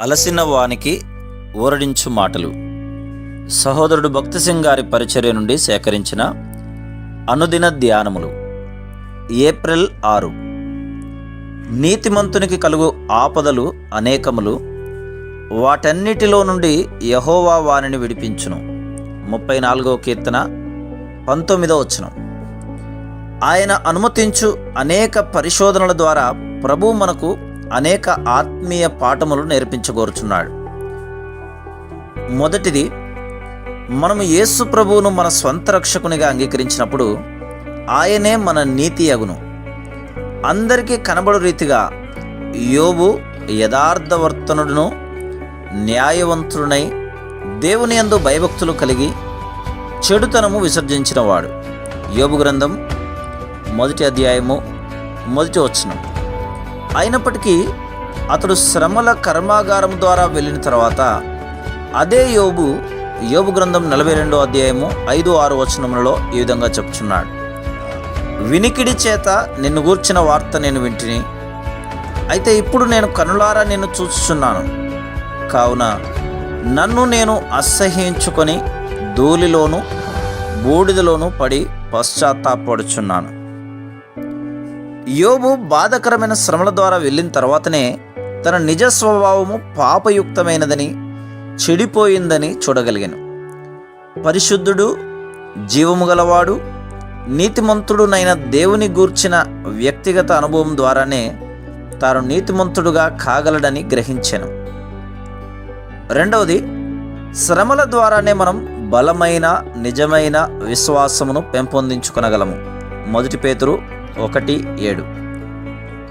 అలసిన వానికి ఊరడించు మాటలు. సహోదరుడు భక్తసింగ్ గారి పరిచర్య నుండి సేకరించిన అనుదిన ధ్యానములు. ఏప్రిల్ ఆరు. నీతిమంతునికి కలుగు ఆపదలు అనేకములు. వాటన్నిటిలో నుండి యహోవా వానిని విడిపించును. ముప్పై నాలుగవ కీర్తన పంతొమ్మిదో వచనం. ఆయన అనుమతించు అనేక పరిశోధనల ద్వారా ప్రభు మనకు అనేక ఆత్మీయ పాఠములు నేర్పించగోరుచున్నాడు మొదటిది మనము యేసు ప్రభువును మన స్వంత రక్షకునిగా అంగీకరించినప్పుడు ఆయనే మన నీతి అగును అందరికీ కనబడు రీతిగా యోబు యథార్థవర్తనుడును న్యాయవంతుడునై దేవుని యందు భయభక్తులు కలిగి చెడుతనము విసర్జించినవాడు. యోబు గ్రంథం మొదటి అధ్యాయము మొదటి వచనం. అయినప్పటికీ అతడు శ్రమల కర్మాగారం ద్వారా వెళ్ళిన తర్వాత అదే యోబు యోబు గ్రంథం నలభై రెండో అధ్యాయము ఐదు ఆరు వచనములలో ఈ విధంగా చెప్తున్నాడు. వినికిడి చేత నిన్ను గూర్చిన వార్త నేను వింటిని. అయితే ఇప్పుడు నేను కనులారా నిన్ను చూస్తున్నాను కావున నన్ను నేను అసహ్యించుకొని ధూళిలోను బూడిదలోను పడి పశ్చాత్తాపడుచున్నాను యోబు బాధకరమైన శ్రమల ద్వారా వెళ్ళిన తర్వాతనే తన నిజ స్వభావము పాపయుక్తమైనదని చెడిపోయిందని చూడగలిగాను. పరిశుద్ధుడు జీవము గలవాడు నీతిమంతుడునైన దేవుని గూర్చిన వ్యక్తిగత అనుభవం ద్వారానే తాను నీతిమంతుడుగా కాగలడని గ్రహించాను. రెండవది శ్రమల ద్వారానే మనం బలమైన నిజమైన విశ్వాసమును పెంపొందించుకొనగలము. మొదటి పేతురు ఒకటి ఏడు.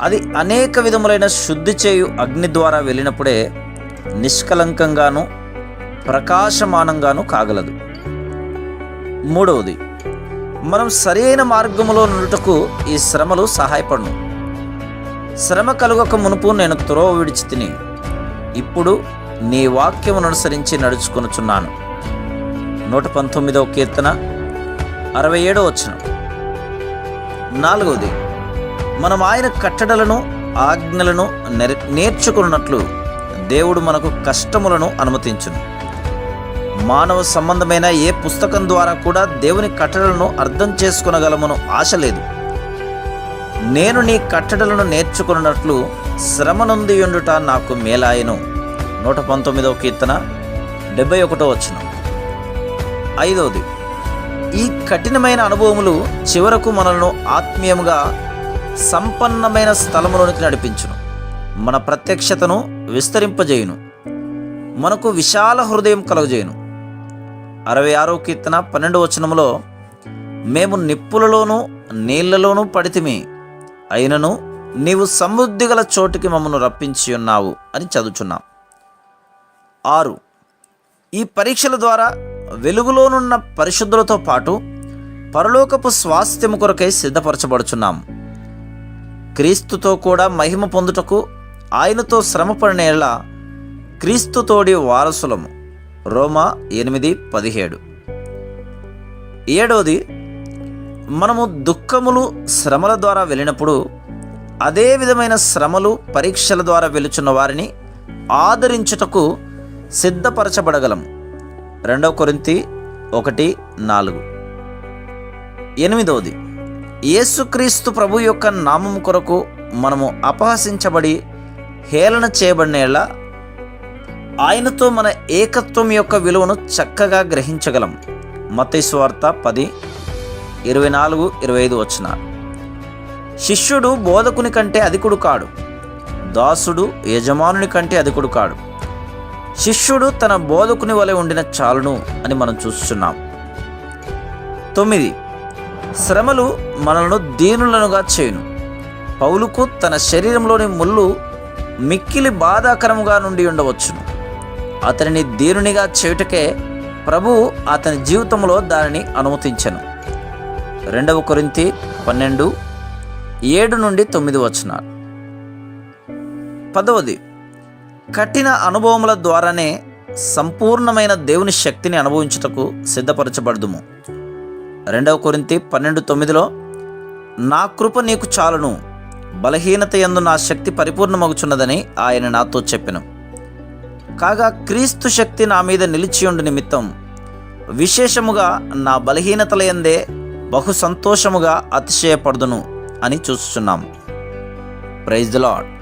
అది అనేక విధములైన శుద్ధి చేయు అగ్ని ద్వారా వెళ్ళినప్పుడే నిష్కలంకంగాను ప్రకాశమానంగాను కాగలదు. మూడవది మనం సరైన మార్గములో నుండుటకు ఈ శ్రమలు సహాయపడును. శ్రమ కలుగక మునుపు నేను త్రోవ విడిచి తిని ఇప్పుడు నీ వాక్యమును అనుసరించి నడుచుకొనుచున్నాను. నూట పంతొమ్మిదవ కీర్తన అరవై ఏడవ వచ్చిన నాలుగవది మనం ఆయన కట్టడలను ఆజ్ఞలను నేర్చుకున్నట్లు దేవుడు మనకు కష్టములను అనుమతించును. మానవ సంబంధమైన ఏ పుస్తకం ద్వారా కూడా దేవుని కట్టడలను అర్థం చేసుకునగలమను ఆశ లేదు. నేను నీ కట్టడలను నేర్చుకున్నట్లు శ్రమ నుండి ఉండుట నాకు మేలాయను. నూట పంతొమ్మిదవ కీర్తన డెబ్బై ఒకటో వచ్చిన ఐదవది ఈ కఠినమైన అనుభవములు చివరకు మనల్ని ఆత్మీయముగా సంపన్నమైన స్థలములోనికి నడిపించును. మన ప్రత్యక్షతను విస్తరింపజేయును. మనకు విశాల హృదయం కలుగజేయును. అరవై ఆరో కీర్తన పన్నెండు వచనములో మేము నిప్పులలోనూ నీళ్ళలోనూ పడితిమి. అయినను నీవు సమృద్ధి గల చోటుకి మమ్మను రప్పించి ఉన్నావు అని చదువుచున్నాం. ఆరు. ఈ పరీక్షల ద్వారా వెలుగులోనున్న పరిశుద్ధులతో పాటు పరలోకపు స్వాస్థ్యము కొరకై సిద్ధపరచబడుచున్నాం. క్రీస్తుతో కూడా మహిమ పొందుటకు ఆయనతో శ్రమపడినేలా క్రీస్తుతోడి వారసులము. రోమా ఎనిమిది పదిహేడు. ఏడవది మనము దుఃఖములు శ్రమల ద్వారా వెళ్ళినప్పుడు అదే విధమైన శ్రమలు పరీక్షల ద్వారా వెలుచున్న వారిని ఆదరించుటకు సిద్ధపరచబడగలం రెండవ కొరింతి ఒకటి నాలుగు. ఎనిమిదవది యేసుక్రీస్తు ప్రభు యొక్క నామం కొరకు మనము అపహసించబడి హేళన చేయబడినేలా ఆయనతో మన ఏకత్వం యొక్క విలువను చక్కగా గ్రహించగలం. మతేశ్వార్త పది ఇరవై నాలుగు ఇరవై ఐదు వచ్చిన. శిష్యుడు బోధకుని కంటే అధికుడు కాడు. దాసుడు యజమానుని కంటే అధికుడు కాడు. శిష్యుడు తన బోధకుని వలె ఉండిన చాలును అని మనం చూస్తున్నాం. తొమ్మిది. శ్రమలు మనలను దీనులనుగా చేయును. పౌలుకు తన శరీరంలోని ముళ్ళు మిక్కిలి బాధాకరముగా నుండి ఉండవచ్చును. అతనిని దీనునిగా చేయుటకే ప్రభు అతని జీవితంలో దానిని అనుమతించను. రెండవ కొరింతి పన్నెండు ఏడు నుండి తొమ్మిది వచనాలు. పదవది. కఠిన అనుభవముల ద్వారానే సంపూర్ణమైన దేవుని శక్తిని అనుభవించుటకు సిద్ధపరచబడదుము. రెండవ కొరింతి పన్నెండు తొమ్మిదిలో నా కృప నీకు చాలును బలహీనత యందు నా శక్తి పరిపూర్ణమగుచున్నదని ఆయన నాతో చెప్పెను. కాగా క్రీస్తు శక్తి నా మీద నిలిచియుండు నిమిత్తం విశేషముగా నా బలహీనతల ఎందే బహు సంతోషముగా అతిశయపడుదును అని చూస్తున్నాం ప్రైజ్ ద లాడ్